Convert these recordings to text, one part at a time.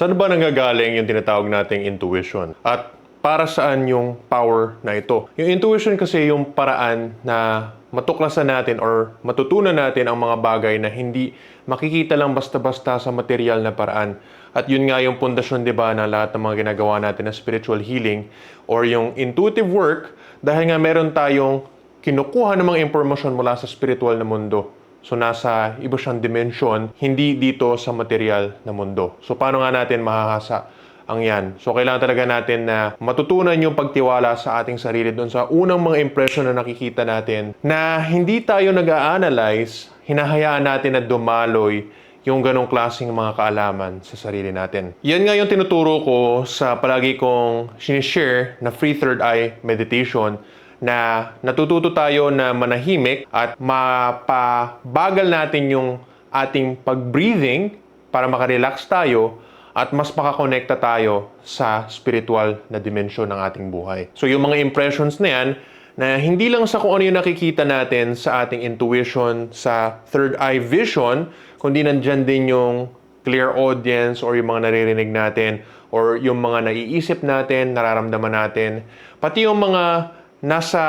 Saan ba nanggagaling yung tinatawag nating intuition? At para saan yung power na ito? Yung intuition kasi yung paraan na matuklasan natin or matutunan natin ang mga bagay na hindi makikita lang basta-basta sa material na paraan. At yun nga yung pundasyon, di ba, na lahat ng mga ginagawa natin na spiritual healing or yung intuitive work dahil nga meron tayong kinukuha ng mga impormasyon mula sa spiritual na mundo. So nasa iba siyang dimension, hindi dito sa material na mundo. So paano nga natin mahahasa ang yan? So kailangan talaga natin na matutunan yung pagtiwala sa ating sarili doon sa unang mga impression na nakikita natin na hindi tayo nag-a-analyze, hinahayaan natin na dumaloy yung ganong klaseng mga kaalaman sa sarili natin. Yan nga yung tinuturo ko sa palagi kong sinishare na free third eye meditation na natututo tayo na manahimik at mapabagal natin yung ating pag-breathing para makarelax tayo at mas makakonekta tayo sa spiritual na dimensyon ng ating buhay. So yung mga impressions na yan, na hindi lang sa kung ano yung nakikita natin sa ating intuition, sa third eye vision, kundi nandyan din yung clear audience or yung mga naririnig natin or yung mga naiisip natin, nararamdaman natin, pati yung mga nasa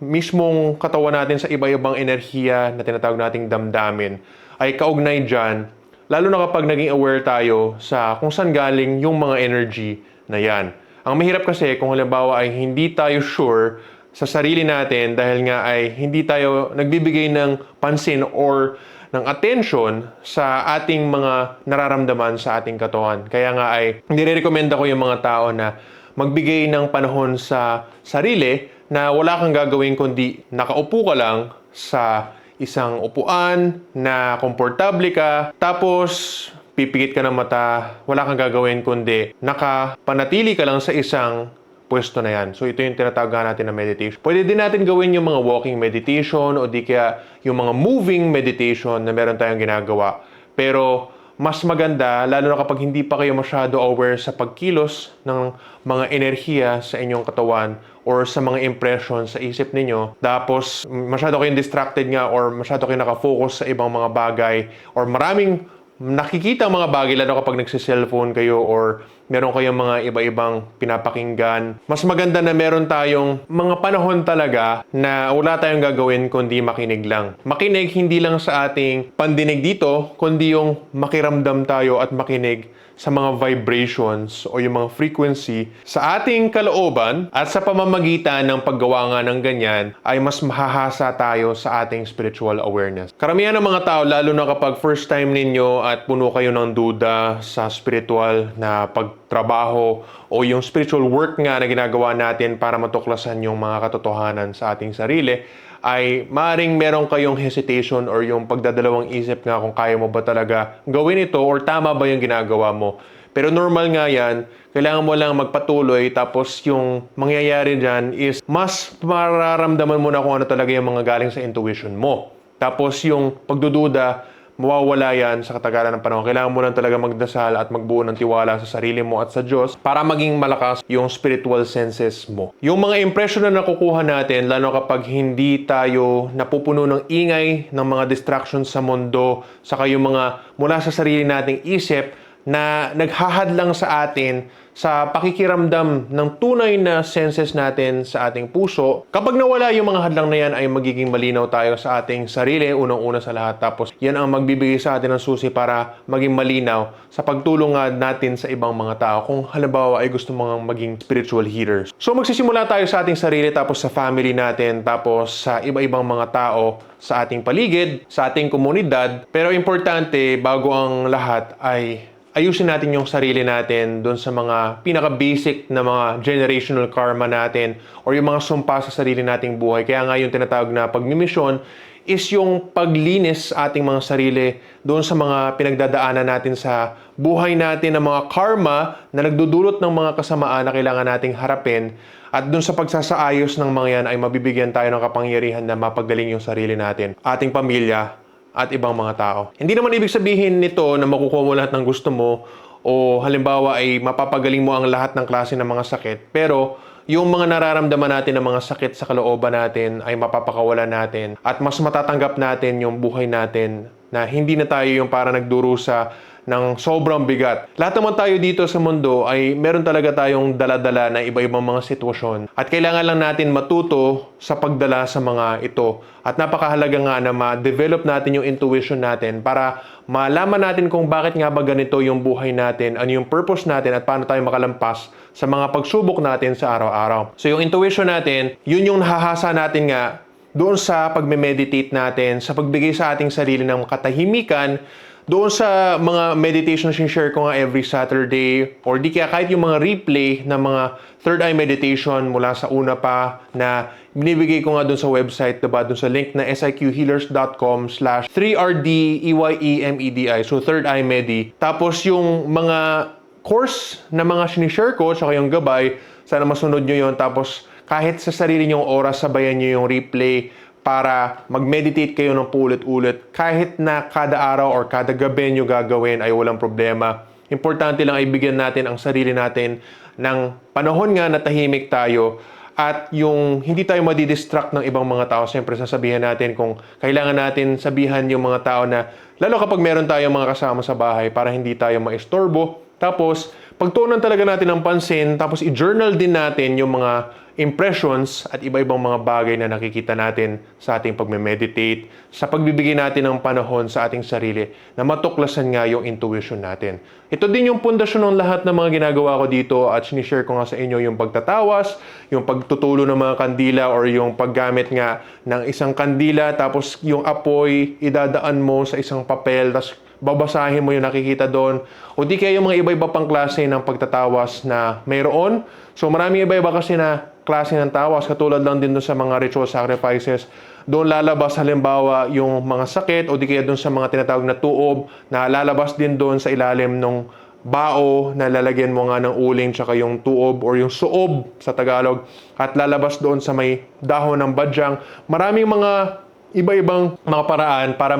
mismong katawan natin sa iba-ibang enerhiya na tinatawag nating damdamin ay kaugnay dyan, lalo na kapag naging aware tayo sa kung saan galing yung mga energy na yan. Ang mahirap kasi kung halimbawa ay hindi tayo sure sa sarili natin dahil nga ay hindi tayo nagbibigay ng pansin or ng attention sa ating mga nararamdaman sa ating katawan. Kaya nga ay nire-recommend ko yung mga tao na magbigay ng panahon sa sarili na wala kang gagawin kundi nakaupo ka lang sa isang upuan na komportable ka tapos pipikit ka ng mata, wala kang gagawin kundi nakapanatili ka lang sa isang pwesto na yan. So ito yung tinatawag natin na meditation. Pwede din natin gawin yung mga walking meditation o di kaya yung mga moving meditation na meron tayong ginagawa. Pero mas maganda, lalo na kapag hindi pa kayo masyado aware sa pagkilos ng mga enerhiya sa inyong katawan or sa mga impressions sa isip ninyo. Tapos, masyado kayong distracted nga or masyado kayong nakafocus sa ibang mga bagay or maraming nakikita ang mga bagay lalo kapag nagsiselfone kayo or meron kayong mga iba-ibang pinapakinggan. Mas maganda na meron tayong mga panahon talaga na wala tayong gagawin kundi makinig lang. Makinig hindi lang sa ating pandinig dito, kundi yung makiramdam tayo at makinig sa mga vibrations o yung mga frequency sa ating kalooban at sa pamamagitan ng paggawa nga ng ganyan ay mas mahahasa tayo sa ating spiritual awareness. Karamihan ng mga tao, lalo na kapag first time ninyo at puno kayo ng duda sa spiritual na pagtrabaho o yung spiritual work nga na ginagawa natin para matuklasan yung mga katotohanan sa ating sarili, ay maaring meron kayong hesitation or yung pagdadalawang isip nga kung kaya mo ba talaga gawin ito or tama ba yung ginagawa mo. Pero normal nga yan, kailangan mo lang magpatuloy tapos yung mangyayari dyan is mas mararamdaman mo na kung ano talaga yung mga galing sa intuition mo. Tapos yung pagdududa, mawawala yan sa katagalan ng panahon. Kailangan mo lang talaga magdasal at magbuo ng tiwala sa sarili mo at sa Diyos para maging malakas yung spiritual senses mo. Yung mga impression na nakukuha natin, lalo kapag hindi tayo napupuno ng ingay ng mga distractions sa mundo, saka yung mga mula sa sarili nating isip na naghahadlang sa atin sa pakikiramdam ng tunay na senses natin sa ating puso. Kapag nawala yung mga hadlang na yan ay magiging malinaw tayo sa ating sarili, unang-una sa lahat. Tapos yan ang magbibigay sa atin ng susi para maging malinaw sa pagtulong natin sa ibang mga tao kung halimbawa ay gusto mong maging spiritual healers. So magsisimula tayo sa ating sarili, tapos sa family natin, tapos sa iba-ibang mga tao sa ating paligid, sa ating komunidad. Pero importante, bago ang lahat ay ayusin natin yung sarili natin doon sa mga pinaka-basic na mga generational karma natin or yung mga sumpa sa sarili nating buhay. Kaya nga yung tinatawag na pagmimisyon is yung paglinis ating mga sarili doon sa mga pinagdadaanan natin sa buhay natin ng mga karma na nagdudulot ng mga kasamaan na kailangan nating harapin at doon sa pagsasaayos ng mga yan ay mabibigyan tayo ng kapangyarihan na mapagaling yung sarili natin, ating pamilya, at ibang mga tao. Hindi naman ibig sabihin nito na makukuha mo lahat ng gusto mo o halimbawa ay mapapagaling mo ang lahat ng klase ng mga sakit. Pero yung mga nararamdaman natin ng mga sakit sa kalooban natin ay mapapakawalan natin at mas matatanggap natin yung buhay natin na hindi na tayo yung para nagdurusa ng sobrang bigat. Lahat naman tayo dito sa mundo ay meron talaga tayong daladala na iba-ibang mga sitwasyon at kailangan lang natin matuto sa pagdala sa mga ito. At napakahalaga nga na ma-develop natin yung intuition natin para malaman natin kung bakit nga ba ganito yung buhay natin, ano yung purpose natin at paano tayo makalampas sa mga pagsubok natin sa araw-araw. So yung intuition natin, yun yung nahahasa natin nga doon sa pagme-meditate natin, sa pagbigay sa ating sarili ng katahimikan, doon sa mga meditation na share ko nga every Saturday, or di kaya kahit yung mga replay ng mga third eye meditation mula sa una pa na binibigay ko nga doon sa website, diba? Doon sa link na siqhealers.com slash 3RDEYEMEDI. E So, third eye medi. Tapos yung mga course na mga sinishare ko, tsaka yung gabay, sana masunod nyo yon Tapos kahit sa sarili nyong oras, sabayan nyo yung replay para mag-meditate kayo ng paulit-ulit. Kahit na kada araw or kada gabi nyo gagawin ay walang problema. Importante lang ay bigyan natin ang sarili natin ng panahon nga na tahimik tayo at yung hindi tayo madidistract ng ibang mga tao. Siyempre, sasabihan natin kung kailangan natin sabihan yung mga tao na, lalo kapag meron tayong mga kasama sa bahay para hindi tayo maistorbo. Tapos, pagtuunan talaga natin ng pansin, tapos i-journal din natin yung mga impressions at iba-ibang mga bagay na nakikita natin sa ating pagme-meditate, sa pagbibigay natin ng panahon sa ating sarili na matuklasan nga yung intuition natin. Ito din yung pundasyon ng lahat ng mga ginagawa ko dito at sinishare ko nga sa inyo yung pagtatawas, yung pagtutulo ng mga kandila or yung paggamit nga ng isang kandila tapos yung apoy idadaan mo sa isang papel tapos babasahin mo yung nakikita doon. O di kaya yung mga iba-iba pang klase ng pagtatawas na mayroon. So maraming iba-iba kasi na klase ng tawas, katulad lang din doon sa mga ritual sacrifices. Doon lalabas halimbawa yung mga sakit o di kaya doon sa mga tinatawag na tuob na lalabas din doon sa ilalim ng bao na lalagyan mo nga ng uling tsaka yung tuob or yung suob sa Tagalog at lalabas doon sa may dahon ng badyang. Maraming mga iba-ibang mga paraan para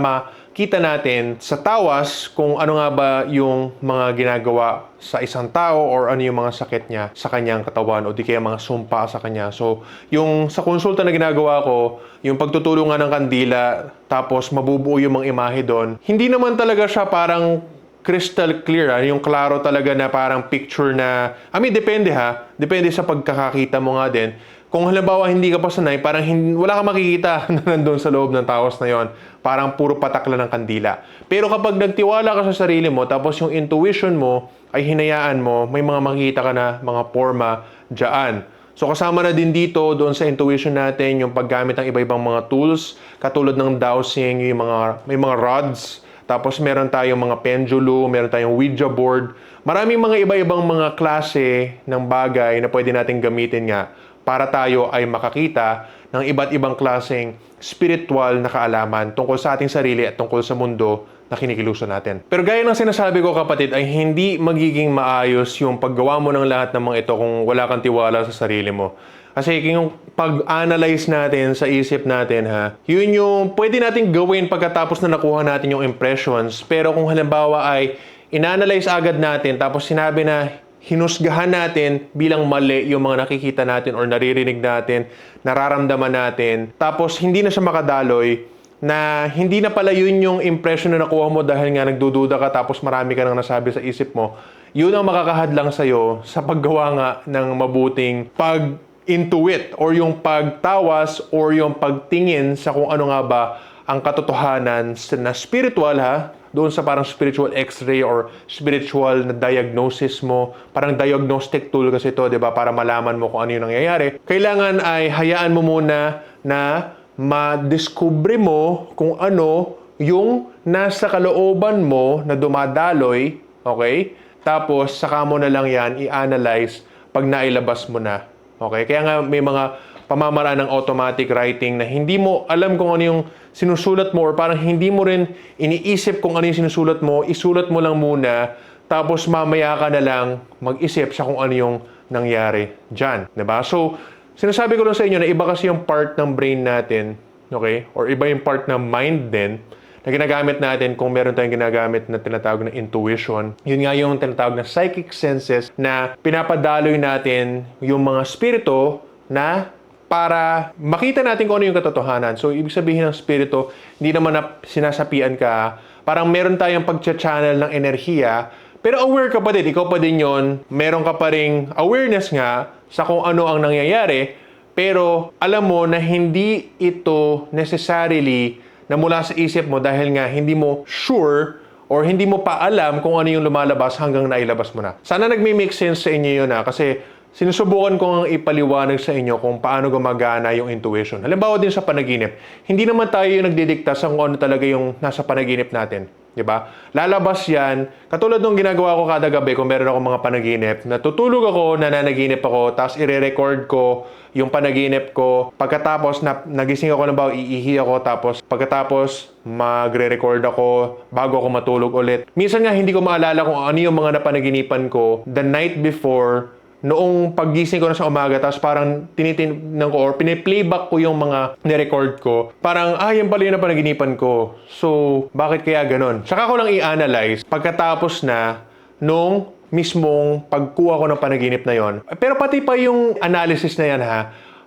makita natin sa tawas kung ano nga ba yung mga ginagawa sa isang tao or ano yung mga sakit niya sa kanyang katawan o di kaya mga sumpa sa kanya. So, yung sa konsulta na ginagawa ko, yung pagtutulungan ng kandila, tapos mabubuo yung mga imahe doon, hindi naman talaga siya parang crystal clear, ah, yung klaro talaga na parang picture na, I mean, depende ha, depende sa pagkakakita mo nga din. Kung halimbawa hindi ka pa sanay, parang hindi, wala kang makikita na nandun sa loob ng tawas na yon. Parang puro patak lang ng kandila. Pero kapag nagtiwala ka sa sarili mo, tapos yung intuition mo ay hinayaan mo, may mga makikita ka na mga forma dyan. So kasama na din dito doon sa intuition natin yung paggamit ng iba-ibang mga tools katulad ng dowsing, yung mga may mga rods, tapos meron tayong mga pendulum, meron tayong Ouija board. Maraming mga iba-ibang mga klase ng bagay na pwede nating gamitin nga para tayo ay makakita ng iba't ibang klaseng spiritual na kaalaman tungkol sa ating sarili at tungkol sa mundo na kinikilusan natin. Pero gaya ng sinasabi ko kapatid ay hindi magiging maayos yung paggawa mo ng lahat ng mga ito kung wala kang tiwala sa sarili mo. Kasi yung pag-analyze natin sa isip natin ha, yun yung pwede nating gawin pagkatapos na nakuha natin yung impressions. Pero kung halimbawa ay inanalyze agad natin tapos sinabi na hinusgahan natin bilang mali yung mga nakikita natin or naririnig natin, nararamdaman natin. Tapos hindi na siya makadaloy na hindi na pala yun yung impression na nakuha mo dahil nga nagdududa ka tapos marami ka nang nasabi sa isip mo. Yun ang makakahadlang sa'yo sa paggawa nga ng mabuting pag intuit or yung pagtawas or yung pagtingin sa kung ano nga ba ang katotohanan na spiritual ha, doon sa parang spiritual x-ray or spiritual na diagnosis mo. Parang diagnostic tool kasi ito, di ba? Para malaman mo kung ano yung nangyayari. Kailangan ay hayaan mo muna na madiskubre mo kung ano yung nasa kalooban mo na dumadaloy, okay? Tapos, saka mo na lang yan i-analyze pag nailabas mo na. Okay? Kaya nga may mga pamamaraan ng automatic writing na hindi mo alam kung ano yung sinusulat mo or parang hindi mo rin iniisip kung ano yung sinusulat mo, isulat mo lang muna, tapos mamaya ka na lang mag-isip sa kung ano yung nangyari dyan. ba? So, sinasabi ko lang sa inyo na iba kasi yung part ng brain natin, okay? Or iba yung part ng mind din, na ginagamit natin kung meron tayong ginagamit na tinatawag na intuition. Yun nga yung tinatawag na psychic senses na pinapadaloy natin yung mga spirito na para makita natin kung ano yung katotohanan. So, ibig sabihin ng spirito, hindi naman na sinasapian ka Parang meron tayong pag-channel ng enerhiya, pero aware ka pa din, ikaw pa din yon. Meron ka pa ring awareness nga sa kung ano ang nangyayari, pero alam mo na hindi ito necessarily na mula sa isip mo dahil nga hindi mo sure or hindi mo pa alam kung ano yung lumalabas hanggang nailabas mo na. Sana nagme-make sense sa inyo yun na kasi sinusubukan ko ang ipaliwanag sa inyo kung paano gumagana yung intuition. Halimbawa din sa panaginip, hindi naman tayo yung nagdidikta sa kung ano talaga yung nasa panaginip natin. 'di ba? Lalabas 'yan. Katulad ng ginagawa ko kada gabi kung meron ako mga panaginip, natutulog ako, nananaginip ako, tapos ire-record ko yung panaginip ko. Pagkatapos na nagising ako ng bago, iihi ako, tapos pagkatapos magre-record ako bago ako matulog ulit. Minsan nga hindi ko maalala kung ano yung mga napanaginipan ko the night before noong paggising ko na sa umaga, tapos parang tinitingnan ko or piniplayback ko yung mga nirecord ko, parang, ah, yan pala yung napanaginipan ko. So, bakit kaya ganon? Saka ko lang i-analyze pagkatapos na nung mismong pagkuha ko ng panaginip na yon. Pero pati pa yung analysis na yan ha,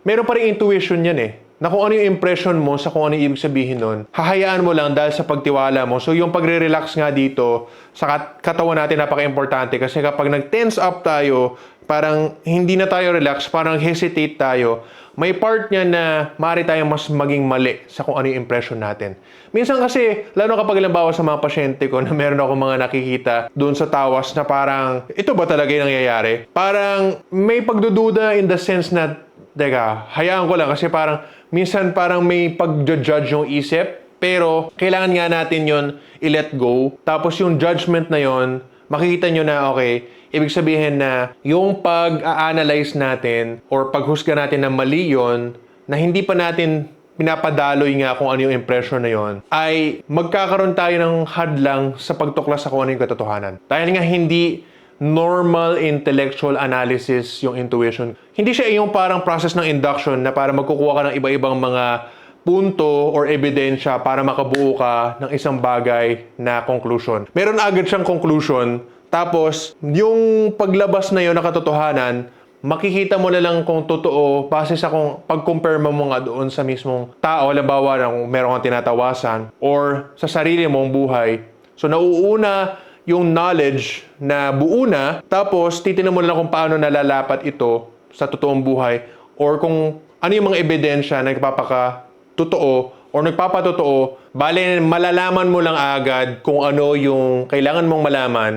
meron pa rin intuition yan eh na kung ano yung impression mo sa kung ano yung ibig sabihin nun, hahayaan mo lang dahil sa pagtiwala mo. So yung pagre-relax nga dito, sa kat- katawan natin napaka-importante kasi kapag nag-tense up tayo, parang hindi na tayo relax, parang hesitate tayo, may part niya na maaari tayong mas maging mali sa kung ano yung impression natin. Minsan kasi, lalo kapag halimbawa sa mga pasyente ko na meron ako mga nakikita doon sa tawas na parang, ito ba talaga yung nangyayari? Parang may pagdududa in the sense na, teka, hayaan ko lang kasi parang minsan parang may pag-judge yung isip, pero kailangan nga natin yon i-let go. Tapos yung judgment na yon makikita nyo na okay, ibig sabihin na yung pag-analyze natin or paghusga natin na mali yon na hindi pa natin pinapadaloy nga kung ano yung impression na yon ay magkakaroon tayo ng hadlang sa pagtuklas sa kung ano yung katotohanan. Dahil nga hindi normal intellectual analysis yung intuition. Hindi siya yung parang process ng induction na para magkukuha ka ng iba-ibang mga punto or ebidensya para makabuo ka ng isang bagay na conclusion. Meron agad siyang conclusion, tapos yung paglabas na yun na katotohanan, makikita mo na lang kung totoo base sa kung pag-compare mo nga doon sa mismong tao, halimbawa na kung meron kang tinatawasan or sa sarili mong buhay. So nauuna yung knowledge na buo na, tapos titignan mo lang kung paano nalalapat ito sa totoong buhay or kung ano yung mga ebidensya na nagpapaka totoo or nagpapatotoo, bale malalaman mo lang agad kung ano yung kailangan mong malaman,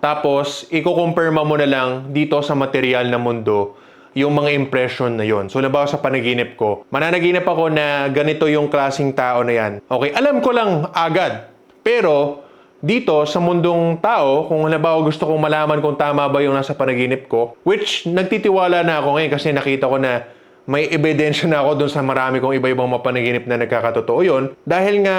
tapos iko-compirma mo na lang dito sa material na mundo yung mga impression na yon. So, nabawa sa panaginip ko, mananaginip ako na ganito yung klasing tao na yan. Okay, alam ko lang agad. Pero, dito sa mundong tao, kung halimbawa gusto kong malaman kung tama ba yung nasa panaginip ko, which nagtitiwala na ako ngayon kasi nakita ko na may ebidensya na ako dun sa marami kong iba-ibang mapanaginip na nagkakatotoo yun. Dahil nga,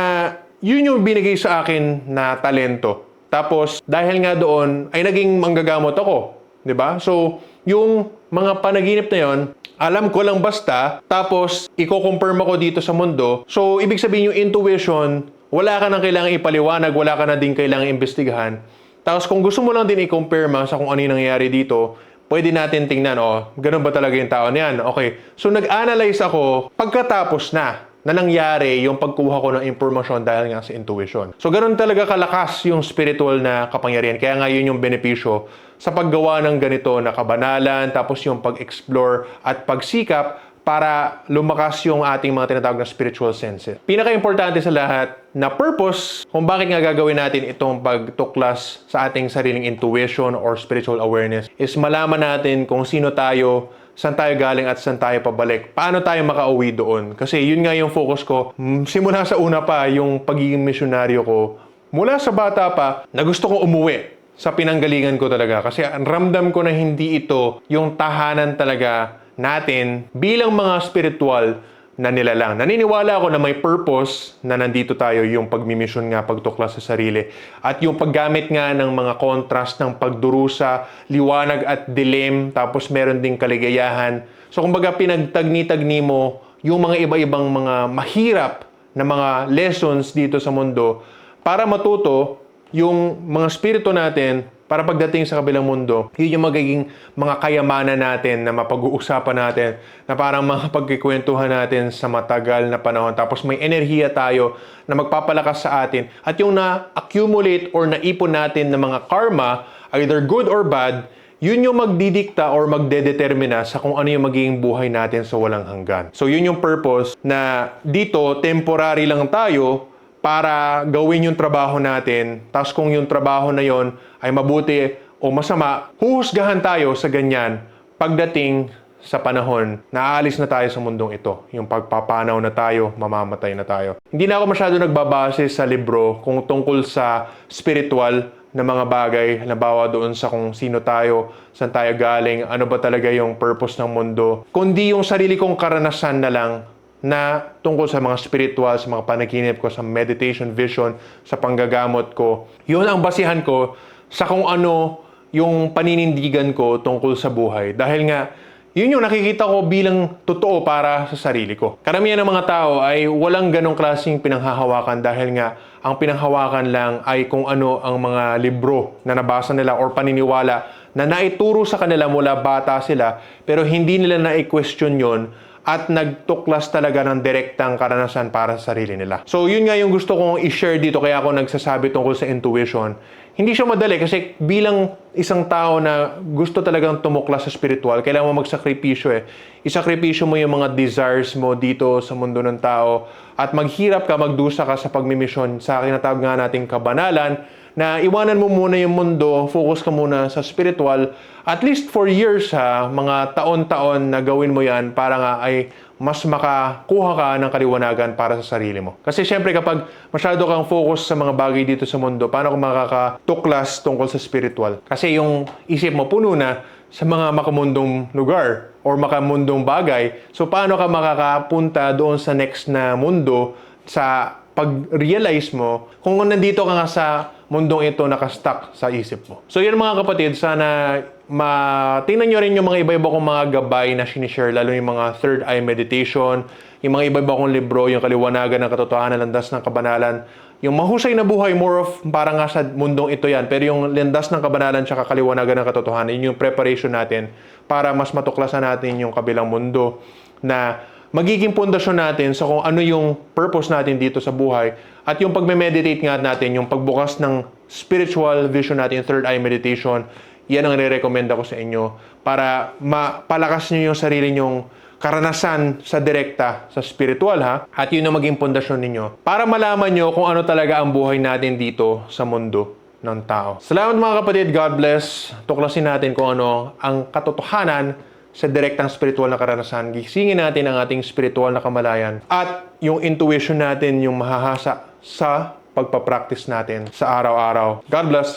yun yung binigay sa akin na talento. Tapos, dahil nga doon, ay naging manggagamot ako. 'di ba? So, yung mga panaginip na yon, alam ko lang basta, tapos iko-confirm ako dito sa mundo. So, ibig sabihin yung intuition, wala ka nang kailangang ipaliwanag, wala ka na din kailangang imbestigahan. Tapos kung gusto mo lang din i-compare ma sa kung ano yung nangyayari dito, pwede natin tingnan, oh, ganun ba talaga yung tao niyan? Okay. So nag-analyze ako pagkatapos na na nangyari yung pagkuha ko ng impormasyon dahil nga sa intuition. So ganun talaga kalakas yung spiritual na kapangyarihan. Kaya nga yun yung benepisyo sa paggawa ng ganito na kabanalan, tapos yung pag-explore at pagsikap para lumakas yung ating mga tinatawag na spiritual senses. Pinaka-importante sa lahat na purpose kung bakit nga gagawin natin itong pagtuklas sa ating sariling intuition or spiritual awareness is malaman natin kung sino tayo, saan tayo galing at saan tayo pabalik. Paano tayo makauwi doon? Kasi yun nga yung focus ko. Simula sa una pa, yung pagiging misyonaryo ko, mula sa bata pa, na gusto kong umuwi sa pinanggalingan ko talaga. Kasi ramdam ko na hindi ito yung tahanan talaga natin bilang mga spiritual na nilalang. Naniniwala ako na may purpose na nandito tayo yung pagmimisyon nga, pagtuklas sa sarili. At yung paggamit nga ng mga contrast ng pagdurusa, liwanag at dilim, tapos meron ding kaligayahan. So kumbaga pinagtagni-tagni mo yung mga iba-ibang mga mahirap na mga lessons dito sa mundo para matuto yung mga spirito natin Para pagdating sa kabilang mundo, yun yung magiging mga kayamanan natin na mapag-uusapan natin, na parang mga pagkikwentuhan natin sa matagal na panahon. Tapos may enerhiya tayo na magpapalakas sa atin. At yung na-accumulate or naipon natin ng mga karma, either good or bad, yun yung magdidikta or magdedetermina sa kung ano yung magiging buhay natin sa walang hanggan. So yun yung purpose na dito temporary lang tayo para gawin yung trabaho natin. Tapos kung yung trabaho na yon ay mabuti o masama, huhusgahan tayo sa ganyan pagdating sa panahon na aalis na tayo sa mundong ito. Yung pagpapanaw na tayo, mamamatay na tayo. Hindi na ako masyado nagbabase sa libro kung tungkol sa spiritual na mga bagay, halimbawa doon sa kung sino tayo, saan tayo galing, ano ba talaga yung purpose ng mundo, kundi yung sarili kong karanasan na lang na tungkol sa mga spiritual, sa mga panaginip ko, sa meditation vision, sa panggagamot ko. Yun ang basihan ko sa kung ano yung paninindigan ko tungkol sa buhay. Dahil nga, yun yung nakikita ko bilang totoo para sa sarili ko. Karamihan ng mga tao ay walang ganong klaseng pinanghahawakan dahil nga ang pinanghawakan lang ay kung ano ang mga libro na nabasa nila or paniniwala na naituro sa kanila mula bata sila pero hindi nila na-question yon at nagtuklas talaga ng direktang karanasan para sa sarili nila. So yun nga yung gusto kong i-share dito kaya ako nagsasabi tungkol sa intuition. Hindi siya madali kasi bilang isang tao na gusto talagang tumuklas sa spiritual, kailangan mo magsakripisyo eh. Isakripisyo mo yung mga desires mo dito sa mundo ng tao at maghirap ka, magdusa ka sa pagmimisyon sa kinatawag nga nating kabanalan na iwanan mo muna yung mundo, focus ka muna sa spiritual, at least for years ha, mga taon-taon na gawin mo yan para nga ay mas makakuha ka ng kaliwanagan para sa sarili mo. Kasi syempre kapag masyado kang focus sa mga bagay dito sa mundo, paano kung makakatuklas tungkol sa spiritual? Kasi yung isip mo puno na sa mga makamundong lugar or makamundong bagay. So paano ka makakapunta doon sa next na mundo sa pag-realize mo kung nandito ka nga sa mundong ito nakastuck sa isip mo. So yun mga kapatid, sana matingnan nyo rin yung mga iba-iba kong mga gabay na sinishare, lalo yung mga third eye meditation, yung mga iba-iba kong libro, yung kaliwanagan ng katotohanan, landas ng kabanalan, yung mahusay na buhay, more of parang nga sa mundong ito yan, pero yung landas ng kabanalan tsaka kaliwanagan ng katotohanan, yun yung preparation natin para mas matuklasan natin yung kabilang mundo na magiging pundasyon natin sa kung ano yung purpose natin dito sa buhay at yung pagme-meditate nga natin, yung pagbukas ng spiritual vision natin, third eye meditation, yan ang nire-recommend ako sa inyo para mapalakas nyo yung sarili nyong karanasan sa direkta sa spiritual ha at yun ang maging pundasyon ninyo para malaman nyo kung ano talaga ang buhay natin dito sa mundo ng tao. Salamat mga kapatid, God bless. Tuklasin natin kung ano ang katotohanan sa direktang spiritual na karanasan. Gisingin natin ang ating spiritual na kamalayan at yung intuition natin yung mahahasa sa pagpapractice natin sa araw-araw. God bless.